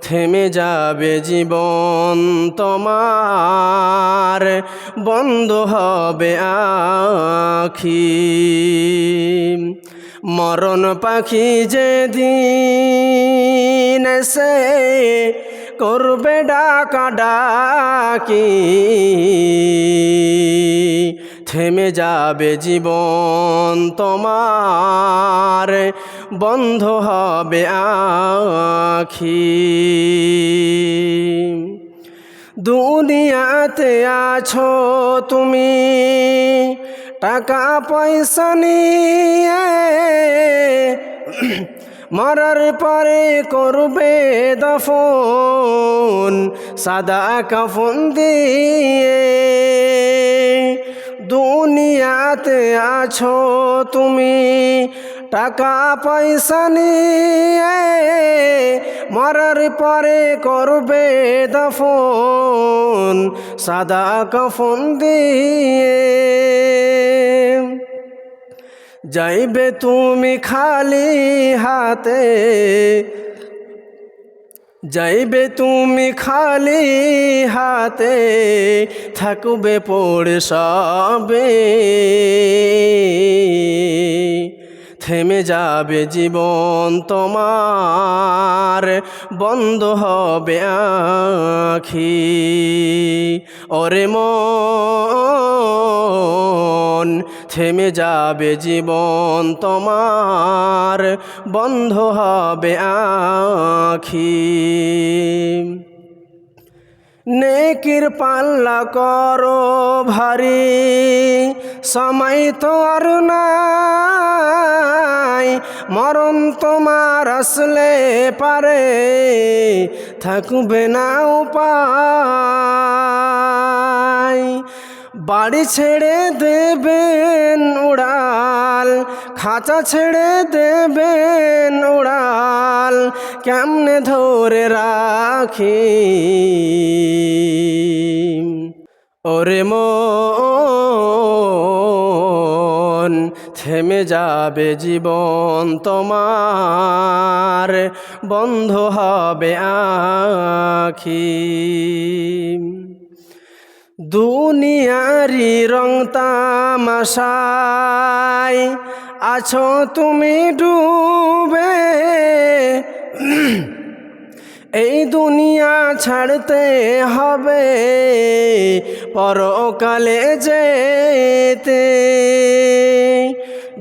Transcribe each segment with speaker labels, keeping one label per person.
Speaker 1: থেমে যাবে জীবন তোমার। বন্ধ হবে আখি। মরণ পাখি যে দিন সে করবে ডাকা ডাকি। থেমে যাবে জীবন তোমার, বন্ধ হবে আখি। দুনিয়াতে আছো তুমি টাকা পয়সা নিয়ে মরার পরে করবে দফন, সাদা কাফন দিয়ে দুনিয়াতে আছো তুমি। টাকা পয়সা নিয়ে মরার পরে করবে দফন, সাদা কফন দিয়ে। যাইবে তুমি খালি হাতে যাইবে তুমি খালি হাতে থাকবে পড়ে সবে থেমে যাবে জীবন তোমার। বন্ধ হবে আখি। ওরে মন, থেমে যাবে জীবন তোমার, বন্ধ হবে আখি। নেকির পাল্লা করো ভারী, সময় তো আর নাই। মরণ তোমার আসলে পারে, থাকবে না উপায়। বাড়ি ছেড়ে দেবেন উড়াল, খাঁচা ছেড়ে দেবেন উড়াল, কেমনে ধরে রাখি? ওরে মন থেমে যাবে জীবন তোমার, বন্ধ হবে আখি। দুনিয়ারি রং তামাশায় আছো তুমি ডুবে। এই দুনিয়া ছাড়তে হবে, পরকালে যেতে।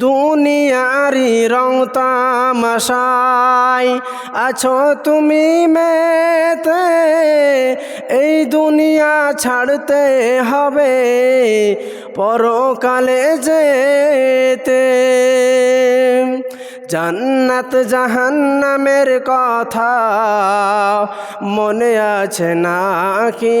Speaker 1: দুনিয়ারি রং তামাশায় আছো তুমি মেতে, এই দুনিয়া ছাড়তে হবে পরকালে যেতে। জান্নাত জাহান্নামের কথা মনে আছে নাকি?